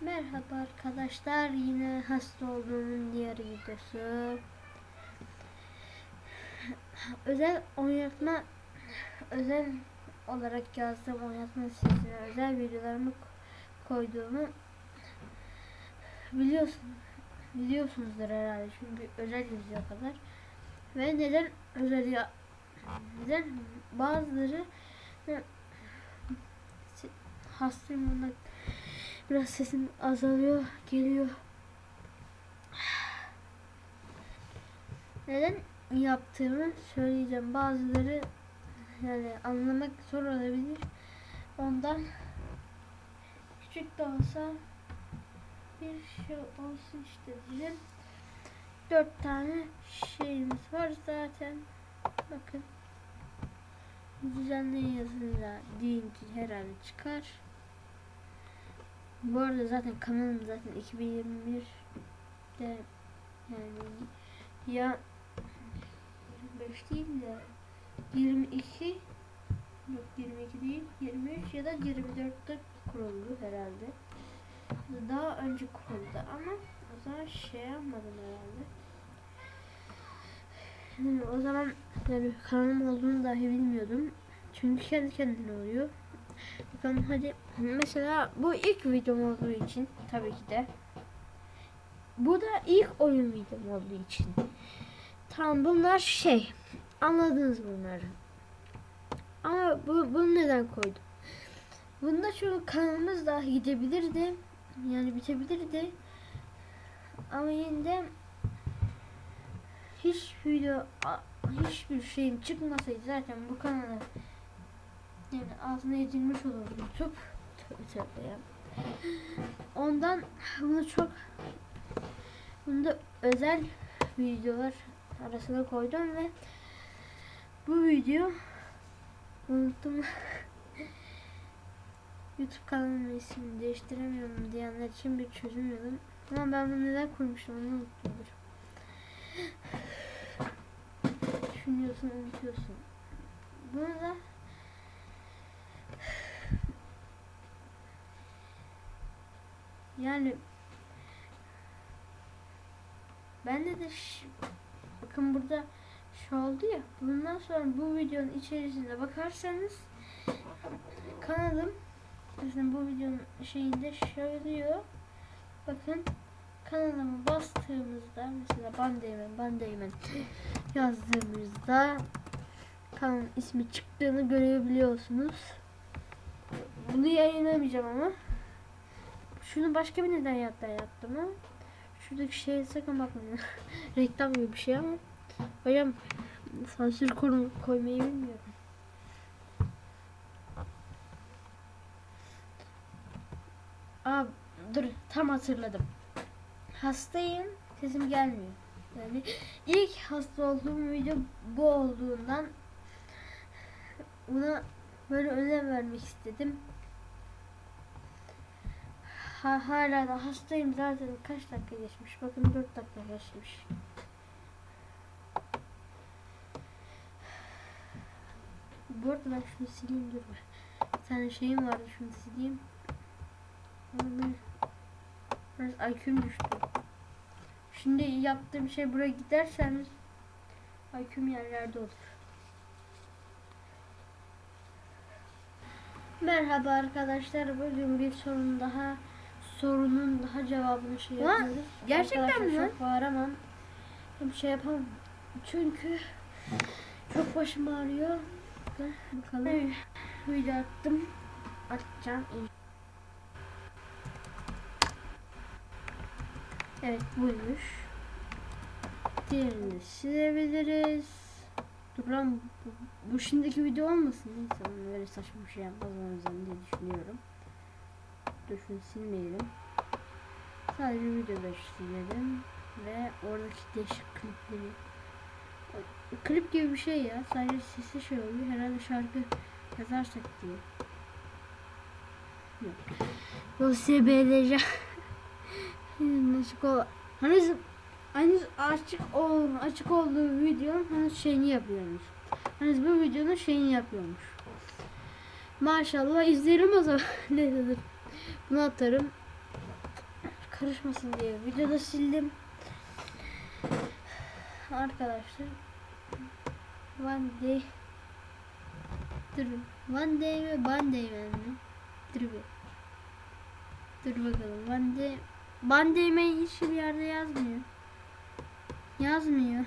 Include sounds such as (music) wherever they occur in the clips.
Merhaba arkadaşlar yine hasta olduğumun diğer videosu. Özel oynatma özel olarak yazdığım oynatma sitesine özel videolarımı ko- koyduğumu biliyorsun biliyorsunuzdur herhalde çünkü özel yazıyor o kadar. Ve neden özel ya neden bazıları hastayım ondan Biraz sesim azalıyor, geliyor. Neden yaptığımı söyleyeceğim. Bazıları yani anlamak zor olabilir. Ondan küçük de olsa bir şey olsun işte diyelim. Dört tane şeyimiz var zaten. Bakın. Düzenli yazıyla deyince herhalde çıkar. Bu arada zaten kanalım zaten 2021'de yani ya 25 değil de 22 yok 22 değil 23 ya da 24'te kuruldu herhalde. Daha önce kuruldu ama o zaman şey yapmadım herhalde. Yani o zaman yani kanalım olduğunu dahi bilmiyordum. Çünkü kendi kendine oluyor. Bakalım hadi. Mesela bu ilk videom olduğu için tabii ki de. Bu da ilk oyun videom olduğu için. Tamam bunlar şey. Anladınız bunları. Ama bu, bunu neden koydum? Bunda şu kanalımız da gidebilirdi. Yani bitebilirdi. Ama yine de hiç video hiçbir şeyim çıkmasaydı zaten bu kanala yani altına edilmiş olur YouTube. Tövbe tövbe ya. Ondan bunu çok bunu özel videolar arasına koydum ve bu video unuttum. (laughs) YouTube kanalımın ismini değiştiremiyorum diyenler için bir çözüm yolum. Ama ben bunu neden koymuştum onu unuttumdur. Düşünüyorsun unutuyorsun. Bunu da Yani bende de ş- bakın burada şu oldu ya. Bundan sonra bu videonun içerisinde bakarsanız kanalım mesela bu videonun şeyinde söylüyor bakın kanalıma bastığımızda mesela bandeymen bandeymen yazdığımızda kanalın ismi çıktığını görebiliyorsunuz bunu yayınlamayacağım ama şunu başka bir neden yaptım yaptım ama şuradaki şeye sakın bakmayın. (laughs) Reklam gibi bir şey ama hocam sansür koy koymayı bilmiyorum. Aa, dur tam hatırladım. Hastayım sesim gelmiyor. Yani ilk hasta olduğum video bu olduğundan buna böyle önem vermek istedim. Ha, hala da hastayım zaten kaç dakika geçmiş. Bakın 4 dakika geçmiş. Bu arada ben şunu sileyim dur. Bir tane şeyim vardı şunu sileyim. Biraz IQ'm düştü. Şimdi yaptığım şey buraya giderseniz IQ'm yerlerde olur. Merhaba arkadaşlar. Bugün bir sorun daha sorunun daha cevabını şey yapıyoruz. gerçekten mi lan? Çok bağıramam. Hem şey yapamam. Çünkü çok başım ağrıyor. Bakalım. Video attım. Atacağım. Evet buymuş. Diğerini silebiliriz. Dur lan bu, bu şimdiki video olmasın. Neyse ben böyle saçma bir şey yapmaz o yüzden diye düşünüyorum. Şunu silmeyelim. Sadece videoda silelim. Ve oradaki değişik klipleri. Klip gibi bir şey ya. Sadece sesi şey oluyor. Herhalde şarkı yazarsak diye. Yok. Dosya Açık ol. Hani hani açık ol açık olduğu videonun hani şeyini yapıyormuş. Hani bu videonun şeyini yapıyormuş. Maşallah izlerim o zaman. (laughs) Neyse dur. Bunu atarım. karışmasın diye videoda sildim. Arkadaşlar One day Dur One day mi One day mi? Dur bir. Dur bakalım. One day One day mi hiçbir yerde yazmıyor. Yazmıyor.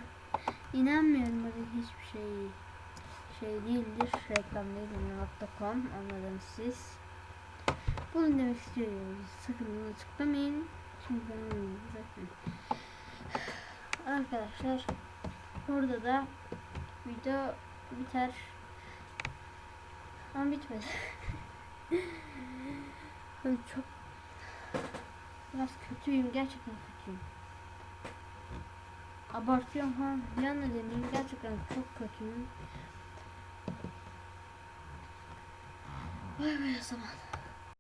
İnanmıyorum burada hiçbir şey şey değildir. Reklam değil nokta.com anladınız siz bunu demek istiyorum. Sakın bunu tıklamayın çünkü ben zaten arkadaşlar burada da video biter. Ama bitmedi. (laughs) Ben çok biraz kötüyüm gerçekten kötüyüm. Abartıyorum ha yan demeyeyim gerçekten çok kötüyüm. Vay be zaman.